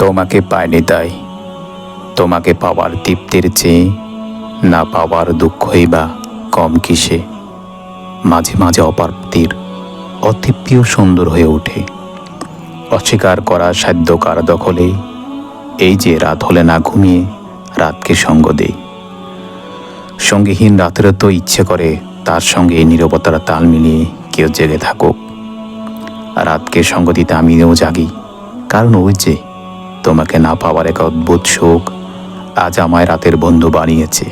তোমাকে পায়নি তাই। তোমাকে পাওয়ার তৃপ্তির চেয়ে না পাওয়ার দুঃখই বা কম কিসে। মাঝে মাঝে অপ্রাপ্তির অতৃপ্তিও সুন্দর হয়ে ওঠে। অস্বীকার করা সাধ্য কার দখলে এই যে রাত হলে না ঘুমিয়ে রাতকে সঙ্গ দেই। সঙ্গীহীন রাতেরও তো ইচ্ছে করে তার সঙ্গে এই নীরবতার তাল মিলিয়ে কেউ জেগে থাকুক। রাতকে সঙ্গ দিতে আমিও জাগি, কারণ ওই যে তোমাকে না পাওয়ার এক অদ্ভুত শোক আজ আমায় রাতের বন্ধু বানিয়েছে।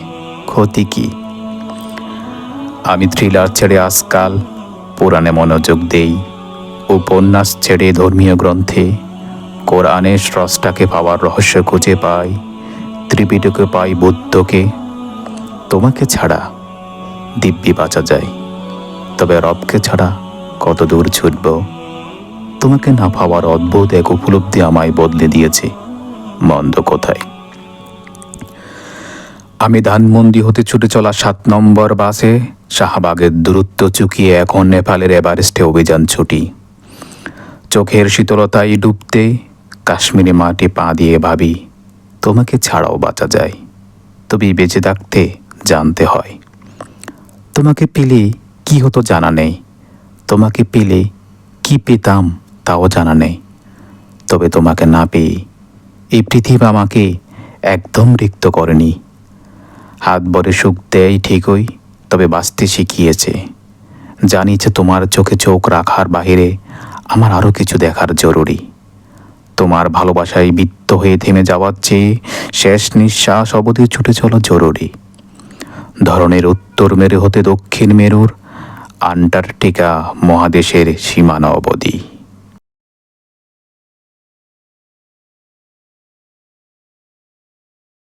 ক্ষতি কি? আমি থ্রিলার ছেড়ে আজকাল, পুরাণে মনোযোগ দেই, উপন্যাস ছেড়ে ধর্মীয় গ্রন্থে, কোরআনের স্রষ্টাকে পাওয়ার রহস্য খুঁজে পাই, ত্রিপিটকে পাই বুদ্ধকে। তোমাকে ছাড়া দিব্যি বাঁচা যায়, তবে রবকে ছাড়া কত দূর ছুটব? তোমাকে না ভাবার অদ্ভুত এক উপলব্ধি আমায় বদলে দিয়েছে। মন্দ কোথায়। আমি ধানমন্দি হতে ছুটে চলা সাত নম্বর বাসে শাহবাগের দূরত্ব চুকিয়ে এখন নেপালের এভারেস্টে অভিযান ছুটি। চোখের শীতলতায় ডুবতে কাশ্মীরি মাটি পা দিয়ে ভাবি, তোমাকে ছাড়াও বাঁচা যায়। তবে বেঁচে থাকতে জানতে হয়। তোমাকে পেলে কি হতো জানা নেই। তোমাকে পেলে কি পেতাম তাও জানা নেই। তবে তোমাকে না পেয়ে এই পৃথিবী আমাকে একদম রিক্ত করেনি। হাত ভরে সুখ দেয় ঠিকই, তবে বাঁচতে শিখিয়েছে। জানি যে তোমার চোখে চোখ রাখার বাহিরে আমার আরও কিছু দেখার জরুরি। তোমার ভালোবাসায় বৃত্ত হয়ে থেমে যাওয়ার চেয়ে শেষ নিঃশ্বাস অবধি ছুটে চলা জরুরি। ধরনের উত্তর মেরু হতে দক্ষিণ মেরুর আন্টার্কটিকা মহাদেশের সীমানা অবধি।